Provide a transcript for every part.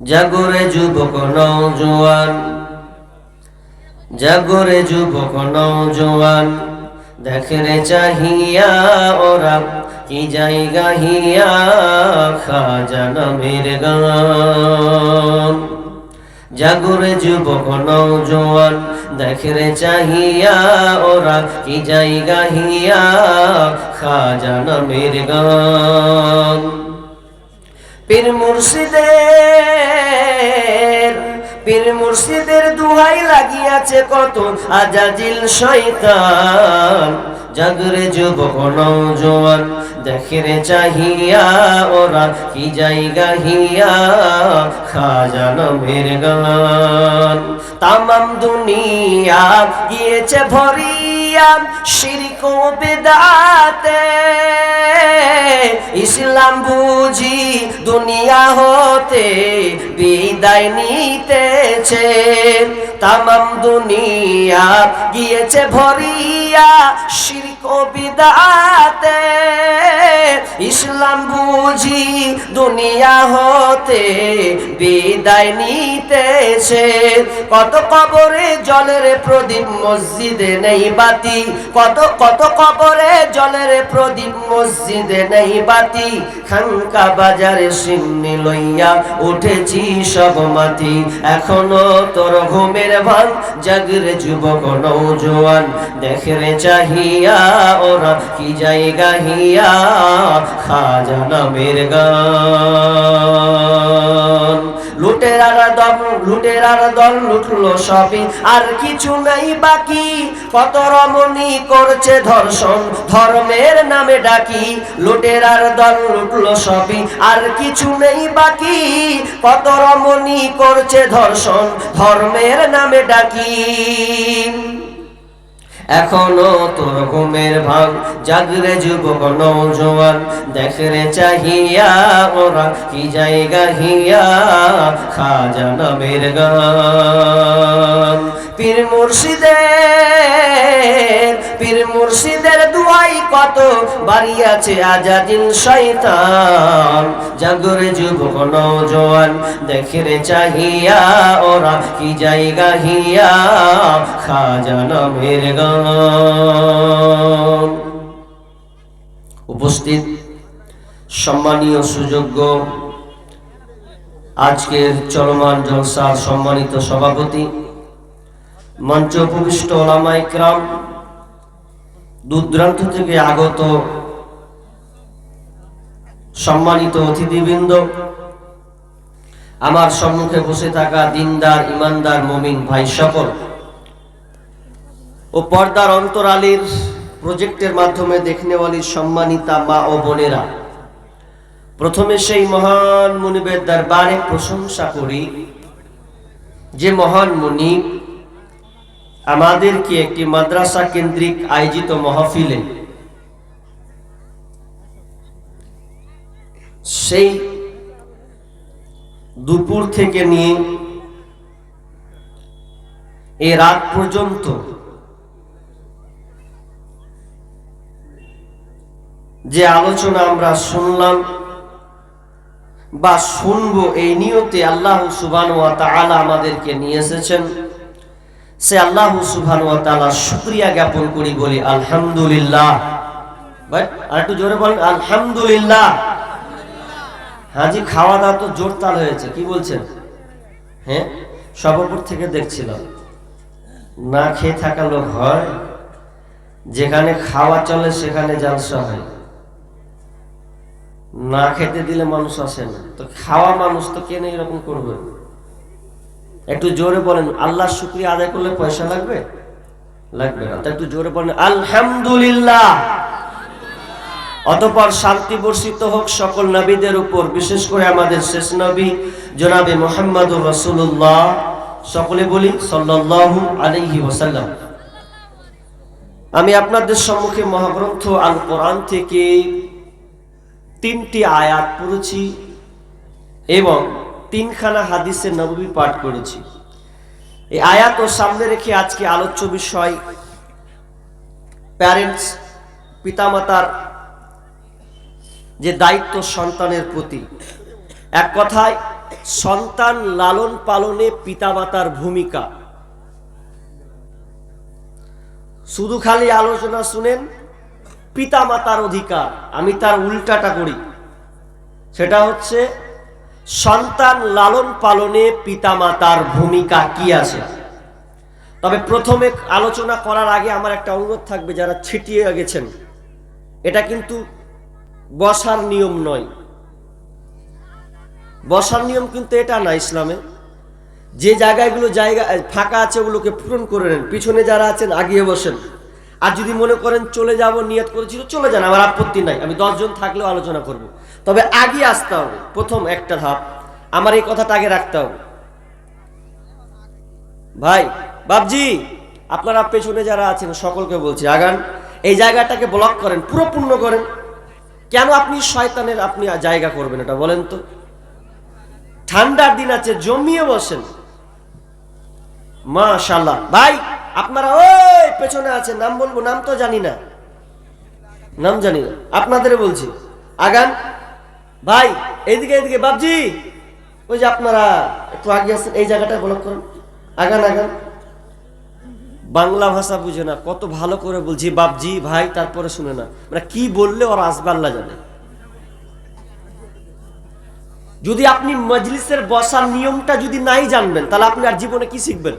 জাগরে যুবক নৌজোয়ান জাগরে যুবক নৌজোয়ান দেখরে চাহিয়া ওরা, কি জায়গা হিয়া খাজা নামের গান। জাগরে যুবক নৌজোয়ান দেখরে চাহিয়া ওরা, কি জায়গা হিয়া খাজা নামের গান। পীর মুর্শিদের পীর মুর্শিদের দুহাই লাগিয়াছে কত আজাজিল শৈতান জাগরে যুবক নৌজোয়ান দেখরে চাহিয়া ওরা কি জায়গা হিয়া খাজান মের গান। তামাম দুনিয়া গিয়েছে ভরিয়া শিরিক ও বেদাতে। ইসলাম বুঝি দুনিয়া হতে বিদায় নিতেছে। তামাম দুনিয়া গিয়েছে ভরিয়া শিরক ও বিদাতে, ইসলাম বুঝি দুনিয়া হতে বিদায় নিতেছে। কত কবরে জলের প্রদীপ মসজিদে নেই বাতি, কত কত কবরে জলের প্রদীপ মসজিদে নেই বাতি, খানকা বাজারে সিন্নি লইয়া উঠেছি সব মাতি এখনও তোর ঘুমের ভান, জাগরে যুবক নৌজোয়ান দেখরে চাহিয়া ওরা কি জায়গা হিয়া? খাজা নামের গান। লুটেরার দল লুটেরার দল লুটলো সবই। আর কিছু নাই বাকি। কত রমণী করছে ধর্ষণ, ধর্মের নামে ডাকি। লুটেরার দল লুটলো সবই। আর কিছু নেই বাকি। কত রমণী করছে ধর্ষণ, ধর্মের নামে ডাকি। এখনও তোর ঘুমের ভাঙ জাগরে যুবক নৌজোয়ান দেখরে চাহিয়া ওরা কি জায়গা হিয়া, খাজা নামের গান। পীর মুর্শিদের পীর মুর্শিদের দুয়াই কত বাড়ি আছে আজাদিন শয়তান। জাগরে যুবক নৌজোয়ান দেখরে চাহিয়া ওরা কি জায়গা হিয়া, খাজা নামের গান। উপস্থিত সম্মানীয় সুযোগ্য আজকের চলমান জলসার সম্মানিত সভাপতি মঞ্চ উপবিষ্ট ওলামা ইকরাম দূরদূরান্ত থেকে আগত সম্মানিত অতিথিবৃন্দ, আমার সম্মুখে বসে থাকা দিনদার, ইমানদার, মমিন ভাই সকল ও পর্দার অন্তরালীর প্রজেক্টের মাধ্যমে দেখনে দেখনেওয়ালির সম্মানিতা মা ও বোনেরা। প্রথমে সেই মহান মুনিবের দরবারে প্রশংসা করি, যে মহান মুনি আমাদেরকে একটি মাদ্রাসা কেন্দ্রিক আয়োজিত মহফিলে সেই দুপুর থেকে নিয়ে এ রাত পর্যন্ত যে আলোচনা আমরা শুনলাম বা শুনব এই নিয়তে আল্লাহ সুবান ওয়া তাআলা আমাদেরকে নিয়ে এসেছেন। সে আল্লাহ সুবহান ওয়া তাআলা শুকরিয়া জ্ঞাপন করি, বলি আলহামদুলিল্লাহ। ভাই আর একটু জোরে বলেন, আলহামদুলিল্লাহ। হাজি খাওয়া দাওয়া তো জোরতাল হয়েছে, কি বলছেন? হ্যাঁ সর্বপুর থেকে দেখছিলাম। না খেয়ে থাকা লোক হয়, যেখানে খাওয়া চলে সেখানে জালসা হয়। না খেতে দিলে মানুষ আসে না। তো খাওয়া মানুষ তো কেন এরকম করবে? একটু জোরে বলেন আল্লাহ শুক্রিয়া আদায় করলে পয়সা লাগবে? লাগবে না। একটু জোরে বলেন, আলহামদুলিল্লাহ। অতপর শান্তি বর্ষিত হোক সকল নবীদের উপর, বিশেষ করে আমাদের শেষ নবী, জনাবে মোহাম্মদ রসুল্লাহ সকলে বলি, সাল্লাল্লাহু আলাইহি ওয়াসাল্লাম। আমি আপনাদের সম্মুখে মহাগ্রন্থ আল কোরআন থেকে তিনটি আয়াত পড়েছি এবং তিনখানা হাদিসে নবী পাঠ করেছি। এই আয়াত ও সামনে রেখে আজকে আলোচ্য বিষয় প্যারেন্টস পিতামাতার যে দায়িত্ব সন্তানের প্রতি। এক কথায়, সন্তান লালন পালনে পিতামাতার ভূমিকা। শুধু খালি আলোচনা শুনেন, পিতামাতার অধিকার। আমি তার উল্টাটা করি। সেটা হচ্ছে সন্তান লালন পালনে পিতামাতার ভূমিকা কি আছে? তবে প্রথমে আলোচনা করার আগে আমার একটা অনুরোধ থাকবে, যারা ছিটিয়ে গেছেন। এটা কিন্তু বসার নিয়ম নয়। বসার নিয়ম কিন্তু এটা না ইসলামে। যে জায়গাগুলো জায়গা, ফাঁকা আছে ওগুলোকে পূরণ করে নেন, পিছনে যারা আছেন আগিয়ে বসেন। আর যদি মনে করেন চলে যাব, নিয়ত করেছিল, চলে যান, আমার আপত্তি নাই। আমি দশজন থাকলেও আলোচনা করব। তবে আগে আসতে হবে। প্রথম একটা ধাপ, আমার এই কথাটা আগে রাখতে হবে। ভাই বাবজি আপনারা পেছনে যারা আছেন, সকলকে বলছি, আগান। এই জায়গাটাকে ব্লক করেন পুরো পূর্ণ করেন। কেন আপনি শয়তানের, আপনি জায়গা করবেন এটা বলেন তো? ঠান্ডার দিন আছে, জমিয়ে বসেন। মাশাল্লাহ ভাই আপনারা ওই পেছনে আছে নাম বলব, নাম তো জানি না। নাম জানি না। আপনাদের বলছি। আগান। ভাই, এইদিকে এইদিকে বাবজি ওই যে আপনারা একটু আগে আছেন এই জায়গাটা ব্লক করুন। আগান আগান। বাংলা ভাষা বুঝে না, কত ভালো করে বলছি বাবজি ভাই, তারপরে শুনে না। মানে কি বললে ওরা আসবে, আল্লাহ জানে। যদি আপনি মজলিসের বসার নিয়মটা যদি নাই জানবেন, তাহলে আপনি আর জীবনে কি শিখবেন?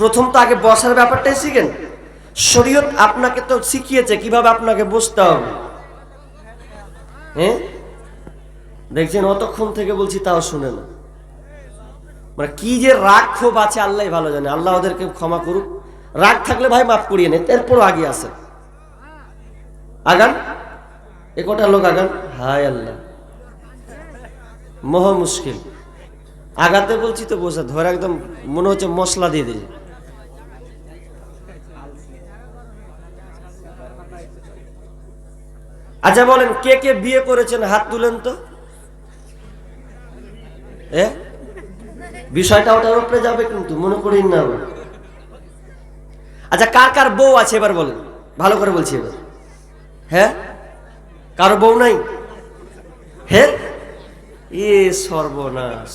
প্রথম তো আগে বসার ব্যাপারটাই শিখেন। শরীয়ত আপনাকে তো শিখিয়েছে কীভাবে আপনাকে বসতে হবে। হ্যাঁ? দেখছেন, অতক্ষণ থেকে বলছি তাও শুনে না মানে কি যে রাগ ক্ষোভ আছে, আল্লাহ ভালো জানে। আল্লাহ ওদেরকে ক্ষমা করুক। রাগ থাকলে ভাই মাফ করিয়ে নেন, এরপরও আগে আসে আগান। এ কটা লোক আগান? হায় আল্লাহ। মহা মুশকিল। আগাতে বলছি তো বসে ধরে একদম মনে হচ্ছে মশলা দিয়ে দিল। আচ্ছা বলেন, কে কে বিয়ে করেছেন? হাত তুলেন তো। বিষয়টা ওটার উপরে যাবে কিন্তু, মনে করিন না আচ্ছা কার কার বউ আছে এবার বলেন? ভালো করে বলছি এবার। হ্যাঁ কারও বউ নাই? হ্যাঁ এ সর্বনাশ।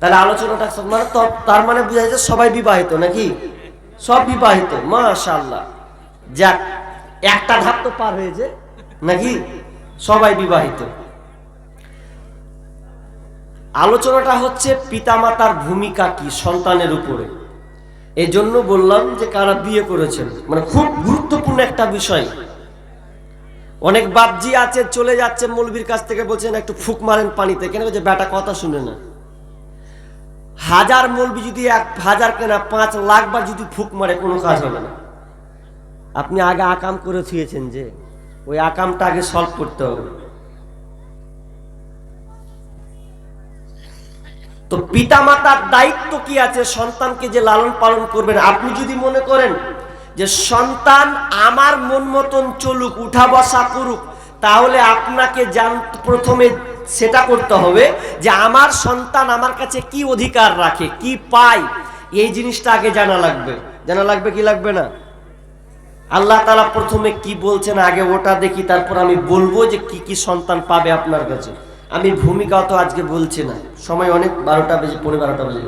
তাহলে আলোচনাটা মানে তার মানে বোঝা যাচ্ছে সবাই বিবাহিত নাকি? সব বিবাহিত মাশাল্লাহ যাক, একটা ধাপ তো পার হয়েছে নাকি? সবাই বিবাহিত। আলোচনাটা হচ্ছে পিতামাতার ভূমিকা কি সন্তানের উপরে। এই জন্য বললাম যে কারা বিয়ে করেছেন মানে খুব গুরুত্বপূর্ণ একটা বিষয়। অনেক বাপজি আছে, চলে যাচ্ছে মৌলবীর কাছ থেকে বলছেন, একটু ফুক মারেন পানিতে। কেন যে বেটা, কথা শুনে না। হাজার মৌলবি যদি এক হাজার কেনা পাঁচ লাখ বার যদি ফুক মারে, কোনো কাজ হবে না। আপনি আগে আকাম করে থুয়েছেন যে, ওই আকামটা আগে সলভ করতে হবে। তো পিতা মাতার দায়িত্ব কি আছে? সন্তানকে যে লালন পালন করবেন, আপনি যদি মনে করেন যে সন্তান আমার মন মতন চলুক, উঠা বসা করুক, তাহলে আপনাকে জান প্রথমে সেটা করতে হবে যে আমার সন্তান আমার কাছে কি অধিকার রাখে, কি পায়, এই জিনিসটা আগে জানা লাগবে। জানা লাগবে কি লাগবে না? আল্লাহ তালা প্রথমে কি বলছেন আগে ওটা দেখি, তারপর আমি বলব যে কি কি সন্তান পাবে আপনার কাছে। আমি ভূমিকা তো আজকে বলছি না। সময় অনেক, বারোটা বেজে পনেরো বারোটা বেজে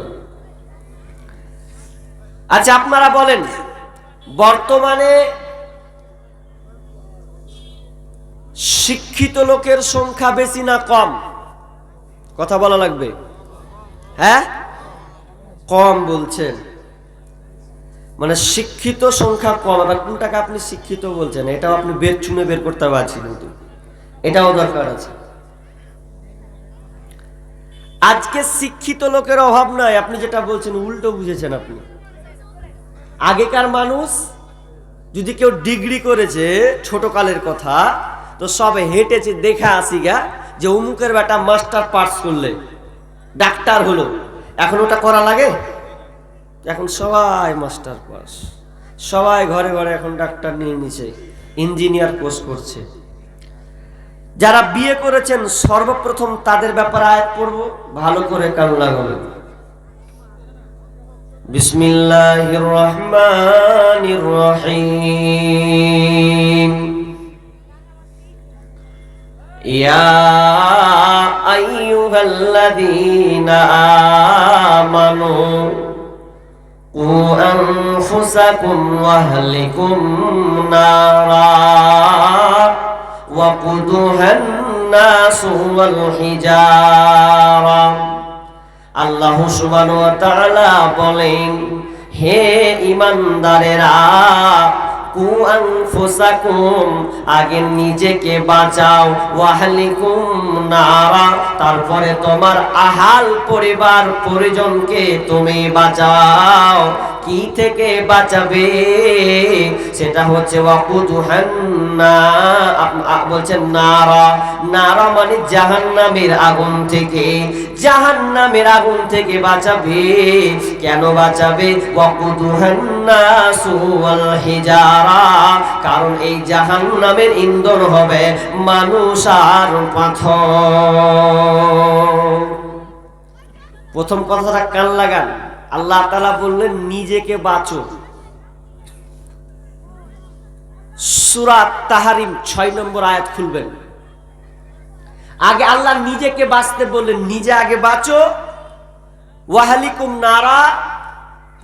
আচ্ছা আপনারা বলেন, বর্তমানে শিক্ষিত লোকের সংখ্যা বেশি না কম? কথা বলা লাগবে। হ্যাঁ? কম বলছেন। মানে শিক্ষিত সংখ্যা কম। আবার কোনটাকে আপনি শিক্ষিত বলছেন? এটাও আপনি বের চুনে বের করতে পারছি কিন্তু। এটাও দরকার আছে। আজকে শিক্ষিত লোকের অভাব নাই। আপনি যেটা বলছেন, উল্টো বুঝেছেন আপনি। আগেকার মানুষ যদি কেউ ডিগ্রি করেছে ছোট কালের কথা তো সব হেঁটেছে, দেখা আসি গা যে অমুকের বেটা মাস্টার পাস করলে, ডাক্তার হলো। এখন ওটা করা লাগে? এখন সবাই মাস্টার পাস সবাই ঘরে ঘরে এখন ডাক্তার নিয়ে নিছে, ইঞ্জিনিয়ার কোর্স করছে। যারা বিয়ে করেছেন, সর্বপ্রথম তাদের ব্যাপারে আয়াত পড়ব, ভালো করে কান লাগাবেন। বিসমিল্লাহির রহমানির রহিম। يا أيها الذين آمنوا قوا أنفسكم وأهلكم نارا وقودها الناس والحجارة আল্লাহ সুবহানাহু ওয়া তাআলা বলেন হে ইমানদারেরা কু আনফুসাকুম, আগে নিজেকে বাঁচাও। ওয়াহলিকুম নারা, তারপরে তোমার আহাল পরিবার পরিজনকে তুমি বাঁচাও। কি থেকে বাঁচাবে? সেটা হচ্ছে ওয়াকুদুহান্না বলছেন নারা। নারা মানে জাহান্নামের আগুন থেকে। জাহান্নামের আগুন থেকে বাঁচাবে। কেন বাঁচাবে? ওয়াকুদুহান্নাসু ওয়াল হিজারা কারণ এই জাহান্নামের ইন্ধন হবে মানুষ আর পাথর। প্রথম কথাটা কান লাগান। আল্লাহ তালা বললেন, নিজেকে বাঁচো। সুরাত তাহারিম ছয় নম্বর আয়াত খুলবেন। আগে আল্লাহ নিজেকে বাঁচতে বললেন, নিজে আগে বাঁচো। ওয়াহালিকুম নারা,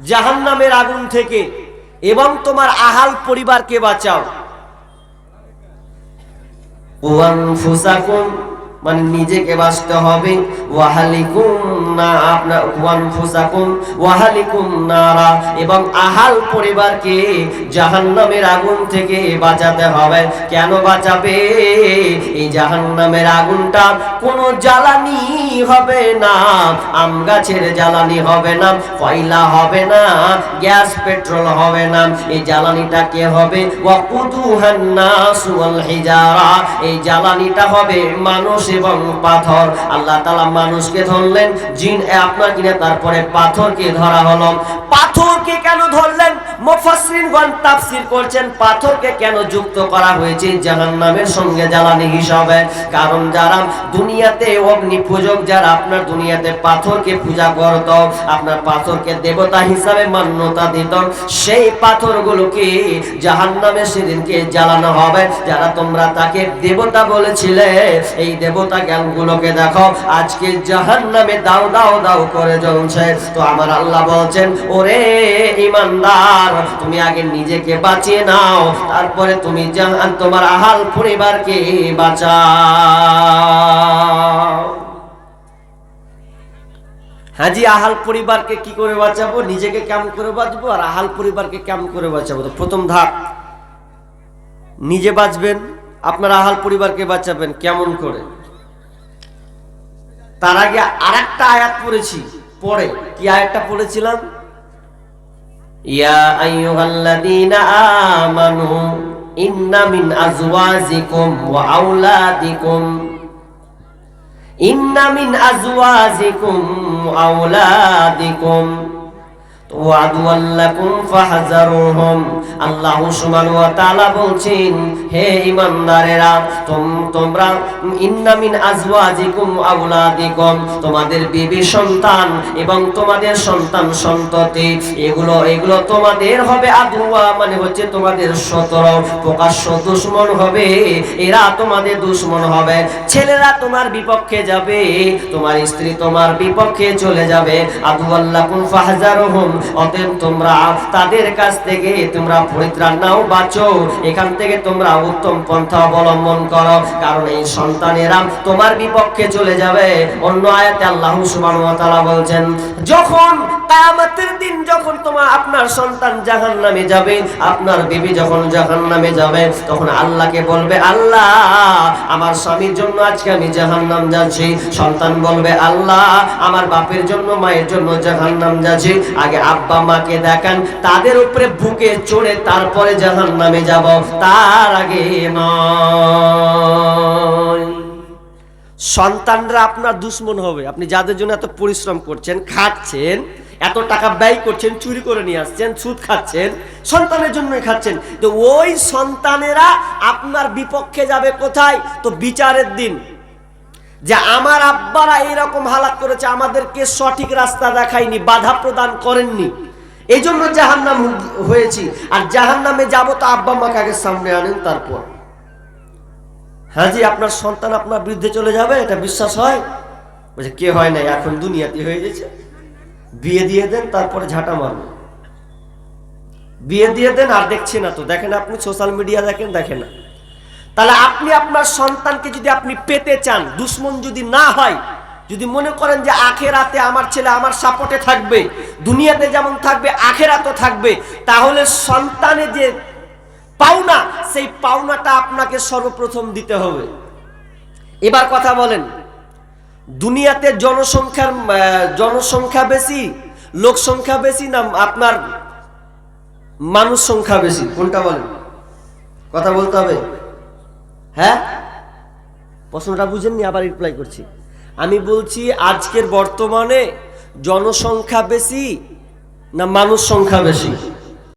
জাহান্নামের আগুন থেকে এবং তোমার আহাল পরিবারকে বাঁচাও। মানে নিজেকে বাঁচতে হবে। ওয়াহালিকুম না আপনার ওয়ানফুসাকুম ওয়াহালিকুম নারা এবং আহাল পরিবারকে জাহান্নামের আগুন থেকে বাঁচাতে হবে। কেন বাঁচাবে? এই জাহান্নামের আগুনটা কোনো জ্বালানি হবে না, আম গাছের জ্বালানি হবে না, কয়লা হবে না, গ্যাস, পেট্রোল হবে না। এই জ্বালানিটা কে হবে? ওয়াকুদুহান নাসু ওয়াল হিজারা। এই জ্বালানিটা হবে মানুষ এবং পাথর। আল্লাহ তাআলা মানুষকে ধরলেন, জিন আপনার কিনে, তারপরে পাথরকে ধরা হলো। পাথরকে কেন ধরলেন? মুফাসসিরগণ তাফসীর পূজা করত, আপনার পাথরকে দেবতা হিসাবে মান্যতা দিত, সেই সেদিনকে জ্বালানো হবে। যারা তোমরা তাকে দেবতা বলেছিলে, এই দেবতা জ্ঞানগুলোকে দেখো, আজকে জাহান্নামে দাও দাও দাও করে জ্বলছে। তো আমার আল্লাহ বলছেন, ওরে ইমানদার, তুমি আগে নিজেকে বাঁচিয়ে নাও, তারপরে তুমি জাহান তোমার আহাল পরিবারকে বাঁচাও। হাজি, আহাল পরিবারকে কি করে বাঁচাবো? নিজেকে কেমন করে বাঁচবো? আর আহাল পরিবারকে কেমন করে বাঁচাবো? তো প্রথম ধাপ, নিজে বাঁচবেন, আপনার আহাল পরিবারকে বাঁচাবেন, কেমন করে? তার আগে আর একটা আয়াত পড়েছি। পরে কি আয়াতটা পড়েছিলাম? ইয়া আইয়ুহাল্লাযীনা আমানু ইন্না মিন ওয়া আওলাদিকুম। ইন্না মিন ওয়া আওলাদিকুম। আল্লাহ ওয়া বলছেন, হে তোমরা তোমাদের বিবি সন্তান এবং তোমাদের সন্তান সন্ততি, এগুলো এগুলো তোমাদের হবে আদুয়া মানে হচ্ছে তোমাদের শত্রু প্রকাশ্য দুশ্মন হবে, এরা তোমাদের দুশ্মন হবে। ছেলেরা তোমার বিপক্ষে যাবে, তোমার স্ত্রী তোমার বিপক্ষে চলে যাবে। আদু আল্লাহ ফাহজারহুম। অতএব তোমরা তাদের কাছ থেকে তোমরা পরিত্রাণ নাও বাঁচো। এখান থেকে তোমরা উত্তম পন্থা অবলম্বন করো। কারণ এই সন্তানেরা তোমার বিপক্ষে চলে যাবে। অন্য আয়াতে আল্লাহ সুবহানাহু ওয়া তাআলা বলছেন, যখন কিয়ামতের দিন যখন তোমার, আপনার সন্তান জাহান্নামে যাবে, আপনার বিবি যখন জাহান্নামে যাবে, তখন আল্লাহকে বলবে, আল্লাহ, আমার স্বামীর জন্য আজকে আমি জাহান্নাম যাচ্ছি। সন্তান বলবে, আল্লাহ, আমার বাপের জন্য, মায়ের জন্য জাহান্নাম যাচ্ছি। আগে আব্বা মাকে দেখান, তাদের উপরে বুকে চড়ে তারপরে জাহান নামে যাব। তার আগে নয়। সন্তানরা আপনার দুশ্মন হবে। আপনি যাদের জন্য এত পরিশ্রম করছেন, খাচ্ছেন, এত টাকা ব্যয় করছেন, চুরি করে নিয়ে আসছেন, সুদ খাচ্ছেন, সন্তানের জন্য খাচ্ছেন, তো ওই সন্তানেরা আপনার বিপক্ষে যাবে কোথায়? তো বিচারের দিন। যে আমার আব্বারা এরকম হালাত করেছে, আমাদেরকে সঠিক রাস্তা দেখায়নি, বাধা প্রদান করেননি। এই জন্য জাহান্নাম হয়েছি। আর জাহান্নামে যাব তো আব্বা মাকে আগে সামনে আনেন তারপর। হ্যাঁ জি, আপনার সন্তান আপনার বিরুদ্ধে চলে যাবে, এটা বিশ্বাস হয়? বলছে, কে হয় নাই? এখন দুনিয়াতে হয়ে গেছে। বিয়ে দিয়ে দেন, তারপরে ঝাঁটা মারবে। বিয়ে দিয়ে দেন আর দেখছি না তো। দেখেন আপনি সোশ্যাল মিডিয়া দেখেন দেখেন না। তাহলে আপনি আপনার সন্তানকে যদি আপনি পেতে চান, দুশ্মন যদি না হয়, যদি মনে করেন যে আখেরাতে আমার ছেলে আমার সাপোর্টে থাকবে, দুনিয়াতে যেমন থাকবে, আখেরাতও থাকবে, তাহলে সন্তানে যে পাওনা, সেই পাওনাটা আপনাকে সর্বপ্রথম দিতে হবে। এবার কথা বলেন, দুনিয়াতে জনসংখ্যার জনসংখ্যা বেশি লোক সংখ্যা বেশি না আপনার মানুষ সংখ্যা বেশি? কোনটা বলেন? কথা বলতে হবে। হ্যাঁ? প্রশ্নটা বুঝেননি, আবার রিপ্লাই করছি। আমি বলছি, আজকের বর্তমানে জনসংখ্যা বেশি না মানুষ সংখ্যা বেশি?